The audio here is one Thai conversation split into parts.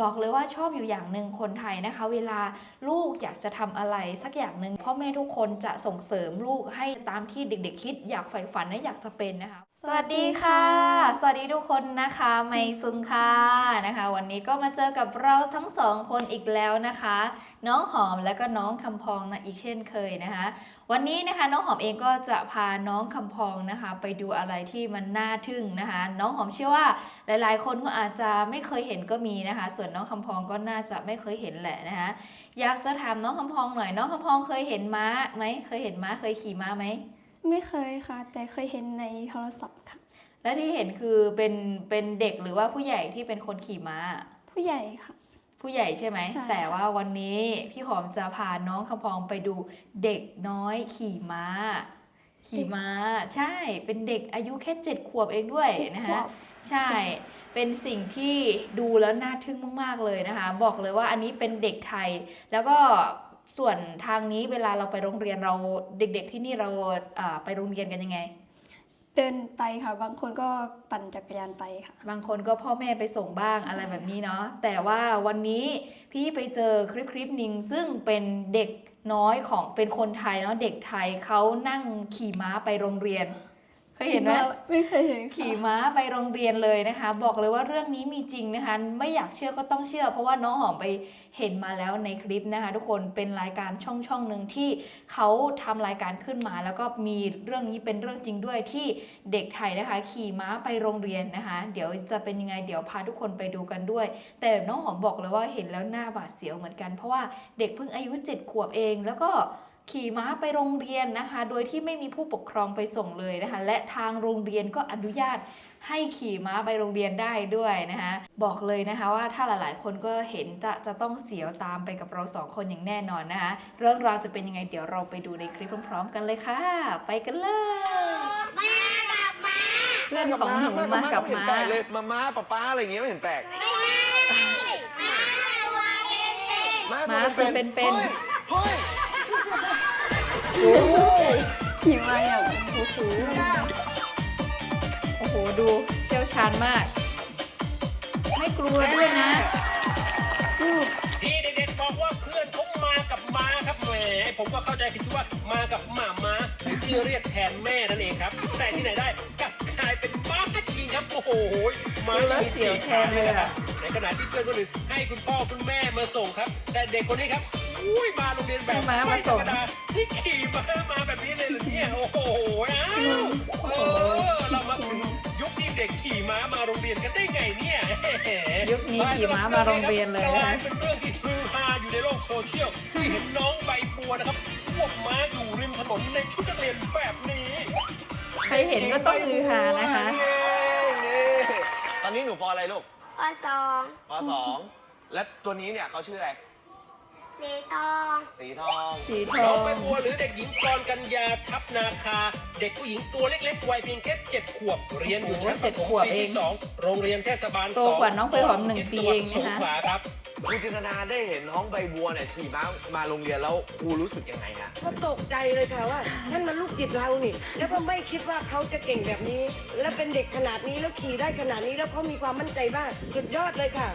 บอกเลยว่าชอบอยู่อย่างหนึ่งคนไทยนะคะ เวลาลูกอยากจะทำอะไรสักอย่างหนึ่งพ่อแม่ทุกคนจะส่งเสริมลูกให้ตามที่เด็ก ๆ คิดอยากใฝ่ฝันและอยากจะเป็นนะคะ สวัสดีค่ะ สวัสดีทุกคนนะคะ ไมซุนค่ะนะคะ วันนี้ก็มาเจอกับเราทั้งสองคนอีกแล้วนะคะ น้องหอมและก็น้องคำพองนะอีกเช่นเคยนะคะ วันนี้นะคะน้องหอมเองก็จะพาน้องคำพองนะคะ ไปดูอะไรที่มันน่าทึ่งนะคะ น้องหอมเชื่อว่าหลาย ๆ คนก็อาจจะไม่เคยเห็นก็มีนะคะ ส่วนน้องคำพองก็น่าจะไม่เคยเห็นแหละนะคะ อยากจะถามน้องคำพองหน่อย น้องคำพองเคยเห็นม้าไหมเคยเห็นม้าเคยขี่ม้าไหม ไม่เคยค่ะ แต่เคยเห็นในโทรศัพท์ค่ะ และที่เห็นคือเป็นเป็นเด็กหรือว่าผู้ใหญ่ที่เป็นคนขี่ม้า ผู้ใหญ่ค่ะ ผู้ใหญ่ใช่ไหม ใช่ แต่ว่าวันนี้พี่หอมจะพาน้องคำพองไปดูเด็กน้อยขี่ม้า ขี่ม้า ใช่ เป็นเด็กอายุแค่เจ็ดขวบเองด้วยเจ็ดนะขวคะ บ ใช่ เป็นสิ่งที่ดูแล้วน่าทึ่งมาก ๆ เลยนะคะ บอกเลยว่าอันนี้เป็นเด็กไทย แล้วก็ ส่วนทางนี้เวลาเราไปโรงเรียนเราเด็ก ๆ ที่นี่เราอ่าไปโรงเรียนกันยังไง เดินไปค่ะ บางคนก็ปั่นจักรยานไปค่ะ บางคนก็พ่อแม่ไปส่งบ้างอะไรแบบนี้เนาะแต่ว่าวันนี้พี่ไปเจอคลิปคลิปหนึ่งซึ่งเป็นเด็กน้อยของเป็นคนไทยเนาะเด็กไทยเขานั่งขี่ม้าไปโรงเรียน เคยเห็นไหมไม่เคยเห็นค่ะขี่ม้าไปโรงเรียนเลยนะคะ บอกเลยว่าเรื่องนี้มีจริงนะคะ ไม่อยากเชื่อก็ต้องเชื่อ เพราะว่าน้องหอมไปเห็นมาแล้วในคลิปนะคะ ทุกคนเป็นรายการช่องช่องหนึ่งที่เขาทำรายการขึ้นมา แล้วก็มีเรื่องนี้เป็นเรื่องจริงด้วยที่เด็กไทยนะคะ ขี่ม้าไปโรงเรียนนะคะ เดี๋ยวจะเป็นยังไงเดี๋ยวพาทุกคนไปดูกันด้วย แต่น้องหอมบอกเลยว่าเห็นแล้วหน้าบาดเสียวเหมือนกัน เพราะว่าเด็กเพิ่งอายุ7ขวบเองแล้วก็ ขี่ม้าไปโรงเรียนนะคะ โดยที่ไม่มีผู้ปกครองไปส่งเลยนะคะ และทางโรงเรียนก็อนุญาตให้ขี่ม้าไปโรงเรียนได้ด้วยนะคะ บอกเลยนะคะว่าถ้าหลายๆ คนก็เห็นจะจะต้องเสียวตามไปกับเราสองคนอย่างแน่นอนนะคะ เรื่องราวจะเป็นยังไงเดี๋ยวเราไปดูในคลิปพร้อมๆ กันเลยค่ะ ไปกันเลยเพื่อนของหนูมากับไเห็นม้าแปลกเลยมาม่าป๊าป๊าอะไรอย่างเงี้ยไม่เห็นแปลกม้าม้าตัวเป็นๆฮ้ยเฮ้ย ขี่มาอย่างโอ้โหโอ้โห ดูเชี่ยวชาญมาก ไม่กลัวด้วยนะที่เด็กๆบอกว่าเพื่อนเขามากับม้าครับแหมผมก็เข้าใจผิดที่ว่ามากับหมาม้าที่เรียกแทนแม่นั่นเองครับ แต่ที่ไหนได้กลับกลายเป็นม้าจริงครับโอ้โหม้าแล้วมีเสียวแทนเลยอะครับในขณะที่เพื่อนคนอื่นให้คุณพ่อคุณแม่มาส่งครับ แต่เด็กคนนี้ครับ อุ้ยมาโรงเรียนแบบให้ม้ามาส่งไธรรดที่ขี่ม้ามาแบบนี้เลยเหรอเนี่ยโอ้โหอ้าวเออเรามาถึงยุคที่เด็กขี่ม้ามาโรงเรียนกันได้ไงเนี่ยยุคนี้ขี่ม้ามาโรงเรียนเลยกนะลาคะยเป็นเรื่องที่ฮือฮาอยู่ในโลกโซเชียลที่เห็นน้องใบบัวนะครับควบม้าอยู่ริมถนนในชุดนักเรียนแบบนี้ ใครเห็นก็ต้องฮือฮานะคะ นี่เองนี่ตอนนี้หนูปออะไรลูกปสองปอสองและตัวนี้เนี่ยเขาชื่ออะไร สีทองสีทอง สีทน้อองงใบบัวหรือเด็กหญิงกรกัญญาทับนาคา เด็กผู้หญิงตัวเล็กๆวัยเพียงแค่เจ็ดขวบ เรียนอยู่ชั้นประถมปีที่สองโรงเรียนเทศบาลโตกว่าน้องใบหอมหนึ่งปีเองนะคะสงขลาครับ คุณจินตนาได้เห็นน้องใบบัวเนี่ยขี่ม้ามาโรงเรียนแล้วครูรู้สึกยังไงฮะก็ตกใจเลยค่ะว่านั่นมันลูกศิษย์เรานี่ แล้วก็ไม่คิดว่าเขาจะเก่งแบบนี้ และเป็นเด็กขนาดนี้แล้วขี่ได้ขนาดนี้แล้วเขามีความมั่นใจมากสุดยอดเลยค่ะ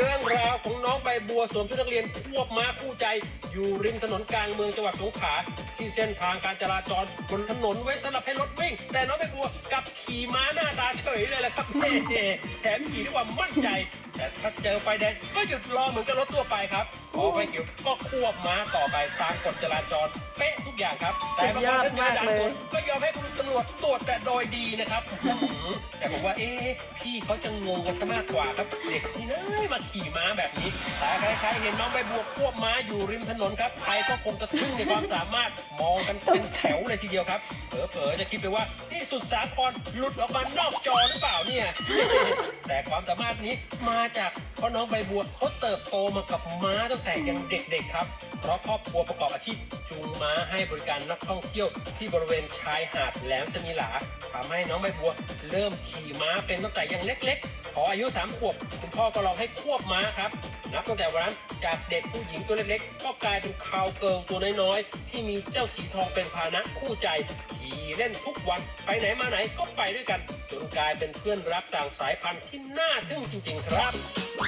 เรื่องราวของน้องใบบัวสวมชุดนักเรียนควบม้าคู่ใจ อยู่ริมถนนกลางเมืองจังหวัดสงขลาที่เส้นทางการจราจรบนถนนไว้สำหรับให้รถวิ่ง แต่น้องใบบัวกลับขี่ม้าหน้าตาเฉยเลยแหละครับเน่แถมขี่ด้วยความมั่นใจ แต่ถ้าเจอไฟแดงก็หยุดรอเหมือนกับรถทั่วไปครับ พอไฟเขียวก็ควบม้าต่อไปตามกฎจราจรเป๊ะทุกอย่างครับ แต่บางครั้งถ้าเจอด่านตรวจก็ยอมให้คุณตำรวจตรวจแต่โดยดีนะครับอื้อหือแต่ผมว่าเอ๊ะพี่เขาจะงงกันซะมากกว่าครับ เด็กที่ไหนมาขี่ม้าแบบนี้แต่ใครๆเห็นน้องใบบัวควบม้าอยู่ริมถนนครับใครก็คงจะทึ่งในความสามารถมองกันเป็นแถวเลยทีเดียวครับเผลอๆจะคิดไปว่านี่สุดสาครหลุดออกมานอกจอหรือเปล่าเนี่ย แต่ความสามารถนี้มาจากเพราะน้องใบบัวเขาเติบโตมากับม้าตั้งแต่ยังเด็กๆครับ เพราะครอบครัวประกอบอาชีพจูงม้าให้บริการนักท่องเที่ยวที่บริเวณชายหาดแหลมสมิหลาทำให้น้องใบบัวเริ่มขี่ม้าเป็นตั้งแต่ยังเล็กๆ พออายุสามขวบคุณพ่อก็ลองให้ควบม้าครับ นับตั้งแต่วันนั้นจากเด็กผู้หญิงตัวเล็กๆ ก็กลายเป็นคาวเกิลตัวน้อยๆ ที่มีเจ้าสีทองเป็นพาหนะคู่ใจขี่ขี่เล่นทุกวันไปไหนมาไหนก็ไปด้วยกัน จนกลายเป็นเพื่อนรักต่างสายพันธุ์ที่น่าทึ่งจริง ๆ ครับ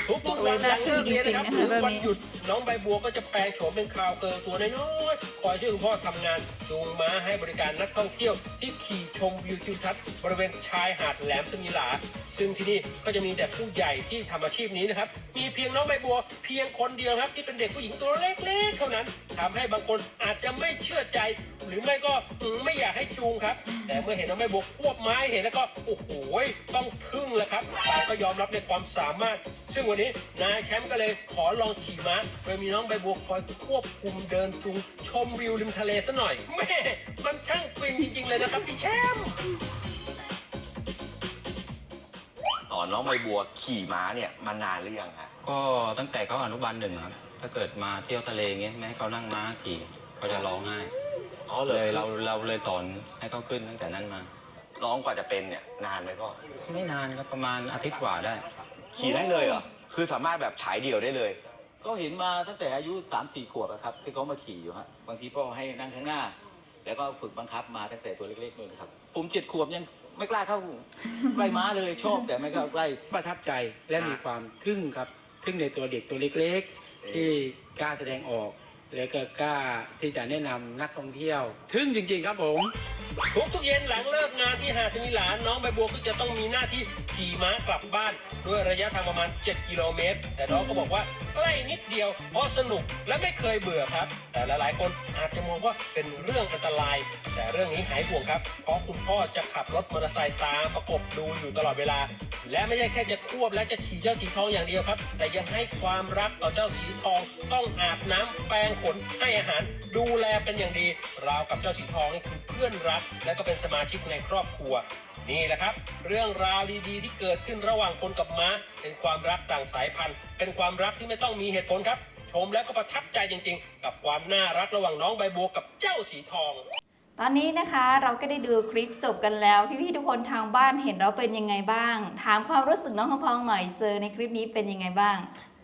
ทุก ๆวันหลังเลิกเรียนนะครับหรือวันหยุดน้องใบบัวก็จะแปลงโฉมเป็นคราวเกิร์ลตัวน้อยๆคอยช่วยคุณพ่อทำงานจูงม้าให้บริการนักท่องเที่ยวที่ขี่ชมวิวทิวทัศน์บริเวณชายหาดแหลมสมิลา ซึ่งที่นี่ก็จะมีแต่ผู้ใหญ่ที่ทำอาชีพนี้นะครับ มีเพียงน้องใบบัวเพียงคนเดียวครับที่เป็นเด็กผู้หญิงตัวเล็กๆ เท่านั้นทำให้บางคนอาจจะไม่เชื่อใจ หรือไม่ก็อืมไม่อยากให้จูงครับ แต่เมื่อเห็นน้องใบบัวควบไม้เห็นแล้วก็โอ้โหต้องทึ่งแหละครับต่างก็ยอมรับในความสามารถ ซึ่งวันนี้นายแชมป์ก็เลยขอลองขี่ม้าโดยมีน้องใบบัวคอยควบคุมเดินจูงชมวิวริมทะเลซะหน่อยแม่มันช่างฟินจริงๆเลยนะครับพี่แชมป์สอนน้องใบบัวขี่ม้าเนี่ยมานานหรือยังฮะก็ตั้งแต่เขาอนุบาลหนึ่งครับ ถ้าเกิดมาเที่ยวทะเลเงี้ยไม่ให้เขานั่งม้าขี่เขาจะร้องไห้อ๋อเลยเราเราเลยสอนให้เขาขึ้นตั้งแต่นั้นมาน้องกว่าจะเป็นเนี่ยนานไหมพ่อ ไม่นานครับประมาณอาทิตย์กว่าได้ ขี่ได้เลยเหรอ คือสามารถแบบฉายเดี่ยวได้เลย ก็เห็นมาตั้งแต่อายุ 3 4 ขวบอะครับ ที่เขามาขี่อยู่ฮะบางทีพ่อให้นั่งข้างหน้า แล้วก็ฝึกบังคับมาตั้งแต่ตัวเล็กๆนู่นครับ ผมเจ็ดขวบยังไม่กล้าเข้าใกล้ม้าเลยชอบแต่ไม่เข้าใกล้ ประทับใจและมีความทึ่งครับทึ่งในตัวเด็กตัวเล็ก ๆ ที่กล้าแสดงออก แล้วก็กล้าที่จะแนะนำนักท่องเที่ยว ทึ่งจริง ๆ ครับผม ทุกทุกๆเย็นหลังเลิกงานที่หาดสมิลาน้องใบบัวก็จะต้องมีหน้าที่ขี่ม้ากลับบ้าน ด้วยระยะทางประมาณ 7 กิโลเมตร แต่น้องก็บอกว่าใกล้นิดเดียว เพราะสนุกและไม่เคยเบื่อครับ แต่หลายๆ คนอาจจะมองว่าเป็นเรื่องอันตราย แต่เรื่องนี้หายห่วงครับ เพราะคุณพ่อจะขับรถมอเตอร์ไซค์ตามประกบดูอยู่ตลอดเวลา และไม่ใช่แค่จะควบและจะขี่เจ้าสีทองอย่างเดียวครับ แต่ยังให้ความรักต่อเจ้าสีทองต้องอาบน้ำแปรงขนให้อาหารดูแลเป็นอย่างดี ราวกับเจ้าสีทองนี่คือเพื่อนรัก และก็เป็นสมาชิกในครอบครัว นี่แหละครับ เรื่องราวดีๆ ที่เกิดขึ้นระหว่างคนกับม้า เป็นความรักต่างสายพันธุ์ เป็นความรักที่ไม่ต้องมีเหตุผลครับ ชมแล้วก็ประทับใจจริง ๆ กับความน่ารักระหว่างน้องใบบัวกับเจ้าสีทอง ตอนนี้นะคะเราก็ได้ดูคลิปจบกันแล้ว พี่ๆทุกคนทางบ้านเห็นเราเป็นยังไงบ้าง ถามความรู้สึกน้องคำพองหน่อยเจอในคลิปนี้เป็นยังไงบ้าง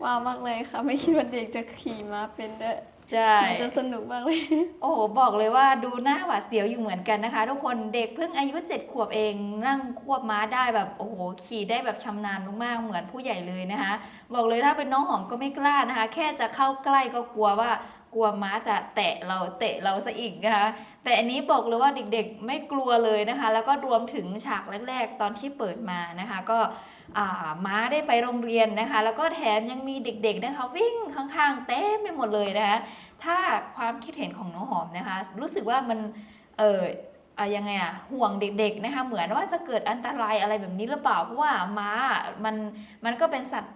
ว้าวมากเลยค่ะไม่คิดว่าเด็กจะขี่ม้าเป็นด้วยใช่น่าจะสนุกมากเลย โอ้โห บอกเลยว่าดูหน้าหวาดเสียวอยู่เหมือนกันนะคะ ทุกคนเด็กเพิ่งอายุ7ขวบเองนั่งควบม้าได้แบบโอ้โหขี่ได้แบบชำนาญมากๆเหมือนผู้ใหญ่เลยนะคะ บอกเลยถ้าเป็นน้องหอมก็ไม่กล้านะคะ แค่จะเข้าใกล้ก็กลัวว่า กลัวม้าจะแตะเราเตะเราซะอีกนะคะ แต่อันนี้บอกเลยว่าเด็กๆไม่กลัวเลยนะคะ แล้วก็รวมถึงฉากแรกๆ ตอนที่เปิดมานะคะ ก็ม้าได้ไปโรงเรียนนะคะ แล้วก็แถมยังมีเด็กๆนะคะ วิ่งข้างๆเต็มไปหมดเลยนะคะ ถ้าความคิดเห็นของน้องหอมนะคะ รู้สึกว่ามันเออ ยังไงอะห่วงเด็กๆนะคะเหมือนว่าจะเกิดอันตรายอะไรแบบนี้หรือเปล่า เพราะว่าม้ามันมันก็เป็นสัตว์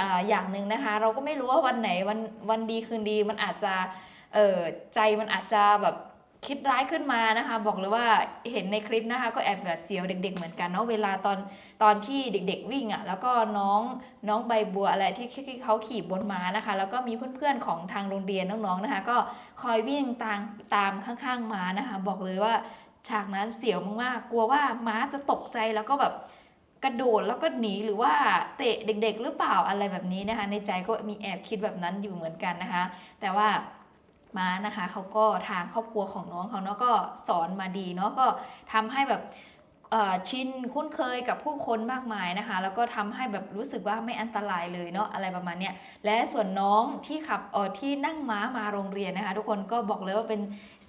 อ่าอย่างหนึ่งนะคะ เราก็ไม่รู้ว่าวันไหนวันวันดีคืนดีมันอาจจะเออใจมันอาจจะแบบคิดร้ายขึ้นมานะคะ บอกเลยว่าเห็นในคลิปนะคะ ก็แอบแบบเสียวเด็ก ๆ เหมือนกันเนาะเวลาตอนตอนที่เด็ก ๆ วิ่งอะ่ะแล้วก็น้องน้องใบบัวอะไรที่ที่เขาขี่บนม้านะคะ แล้วก็มีเพื่อนๆของทางโรงเรียนน้องๆนะคะ ก็คอยวิ่งตามตามข้างๆม้านะคะ บอกเลยว่า ฉากนั้นเสียวมากๆ กลัวว่าม้าจะตกใจแล้วก็แบบกระโดดแล้วก็หนีหรือว่าเตะเด็ก ๆ หรือเปล่าอะไรแบบนี้นะคะ ในใจก็มีแอบคิดแบบนั้นอยู่เหมือนกันนะคะ แต่ว่าม้านะคะเขาก็ทางครอบครัวของน้องเขาเนาะก็สอนมาดีเนาะก็ทำให้แบบ ชินคุ้นเคยกับผู้คนมากมายนะคะ แล้วก็ทำให้แบบรู้สึกว่าไม่อันตรายเลยเนาะอะไรประมาณเนี้ยและส่วนน้องที่ขับเออที่นั่งม้ามาโรงเรียนนะคะ ทุกคนก็บอกเลยว่าเป็น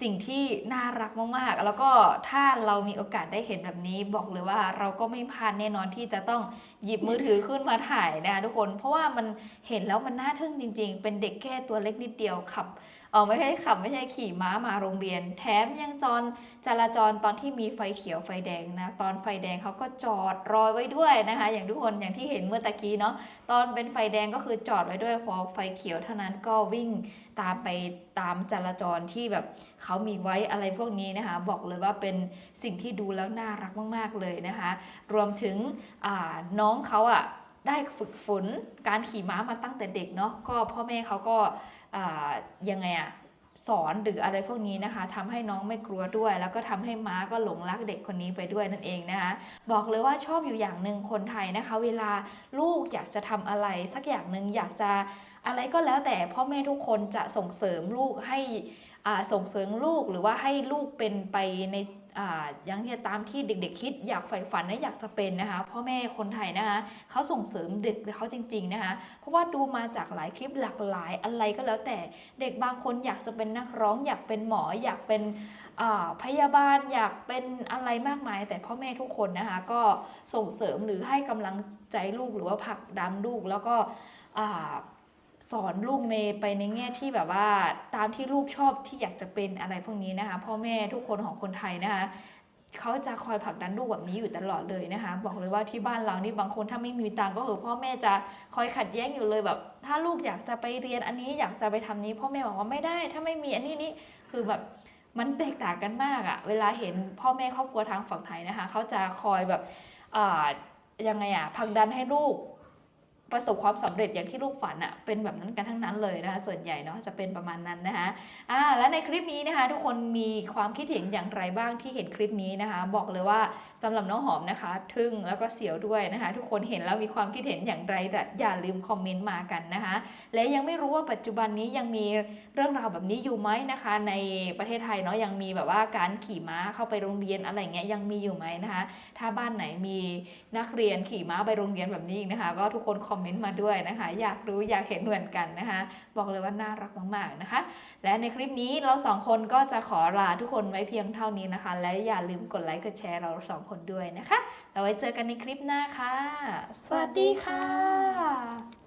สิ่งที่น่ารักมากๆ แล้วก็ถ้าเรามีโอกาสได้เห็นแบบนี้ บอกเลยว่าเราก็ไม่พลาดแน่นอนที่จะต้องหยิบมือถือขึ้นมาถ่ายนะคะทุกคนเพราะว่ามันเห็นแล้วมันน่าทึ่งจริง ๆ เป็นเด็กแค่ตัวเล็กนิดเดียวขับ ออไม่ใช่ขับไม่ใช่ขี่ม้ามาโรงเรียน แถมยังจรจราจรตอนที่มีไฟเขียวไฟแดงนะตอนไฟแดงเขาก็จอดรอไว้ด้วยนะคะ อย่างทุกคนอย่างที่เห็นเมื่อตะกี้เนาะตอนเป็นไฟแดงก็คือจอดไว้ด้วยพอไฟเขียวเท่านั้นก็วิ่งตามไปตามจราจรที่แบบเขามีไว้อะไรพวกนี้นะคะ บอกเลยว่าเป็นสิ่งที่ดูแล้วน่ารักมาก ๆเลยนะคะ รวมถึงน้องเขาอะได้ฝึกฝนการขี่ม้ามาตั้งแต่เด็กเนาะก็พ่อแม่เขาก็ ยังไงอะสอนหรืออะไรพวกนี้นะคะทำให้น้องไม่กลัวด้วย แล้วก็ทำให้ม้าก็หลงรักเด็กคนนี้ไปด้วยนั่นเองนะคะ บอกเลยว่าชอบอยู่อย่างหนึ่งคนไทยนะคะ เวลาลูกอยากจะทำอะไร สักอย่างหนึ่งอยากจะอะไรก็แล้วแต่พ่อแม่ทุกคนจะส่งเสริมลูกให้อ่าส่งเสริมลูกหรือว่าให้ลูกเป็นไปใน ย่างที่ตามที่เด็กๆ คิดอยากใฝ่ฝันและอยากจะเป็นนะคะพ่อแม่คนไทยนะคะเขาส่งเสริมเด็กเขาจริง ๆนะคะ เพราะว่าดูมาจากหลายคลิปหลากหลายอะไรก็แล้วแต่เด็กบางคนอยากจะเป็นนักร้อง อยากเป็นหมอ อยากเป็นพยาบาลอยากเป็นอะไรมากมาย แต่พ่อแม่ทุกคนนะคะก็ส่งเสริมหรือให้กำลังใจลูกหรือว่าผลักดันลูกแล้วก็อ่า สอนลูกในไปในแง่ที่แบบว่าตามที่ลูกชอบที่อยากจะเป็นอะไรพวกนี้นะคะ พ่อแม่ทุกคนของคนไทยนะคะเขาจะคอยผลักดันลูกแบบนี้อยู่ตลอดเลยนะคะ บอกเลยว่าที่บ้านเรานี่บางคนถ้าไม่มีตังค์ก็คือพ่อแม่จะคอยขัดแย้งอยู่เลยแบบ ถ้าลูกอยากจะไปเรียนอันนี้อยากจะไปทำนี้ พ่อแม่บอกว่าไม่ได้ ถ้าไม่มีอันนี้นี่คือแบบมันแตกต่างกันมากอะเวลาเห็นพ่อแม่ครอบครัวทางฝั่งไทยนะคะเขาจะคอยแบบยังไงอะผลักดันให้ลูก ประสบความสำเร็จอย่างที่ลูกฝันอะเป็นแบบนั้นกันทั้งนั้นเลยนะคะ ส่วนใหญ่เนาะจะเป็นประมาณนั้นนะคะอ่าและในคลิปนี้นะคะ ทุกคนมีความคิดเห็นอย่างไรบ้างที่เห็นคลิปนี้นะคะ บอกเลยว่าสำหรับน้องหอมนะคะ ทึ่งแล้วก็เสียวด้วยนะคะ ทุกคนเห็นแล้วมีความคิดเห็นอย่างไรอย่าลืมคอมเมนต์มากันนะคะ และยังไม่รู้ว่าปัจจุบันนี้ยังมีเรื่องราวแบบนี้อยู่ไหมนะคะ ในประเทศไทยเนาะยังมีแบบว่าการขี่ม้าเข้าไปโรงเรียนอะไรเงี้ยยังมีอยู่ไหมนะคะ ถ้าบ้านไหนมีนักเรียนขี่ม้าไปโรงเรียนแบบนี้อีกนะคะ ก็ทุกคนคอมเมนต์มาด้วยนะคะ อยากรู้อยากเห็นเหมือนกันนะคะ บอกเลยว่าน่ารักมากๆนะคะ และในคลิปนี้เราสองคนก็จะขอลาทุกคนไว้เพียงเท่านี้นะคะ และอย่าลืมกดไลค์กดแชร์เราสองคนด้วยนะคะแล้วไว้เจอกันในคลิปหน้าค่ะ สวัสดีค่ะ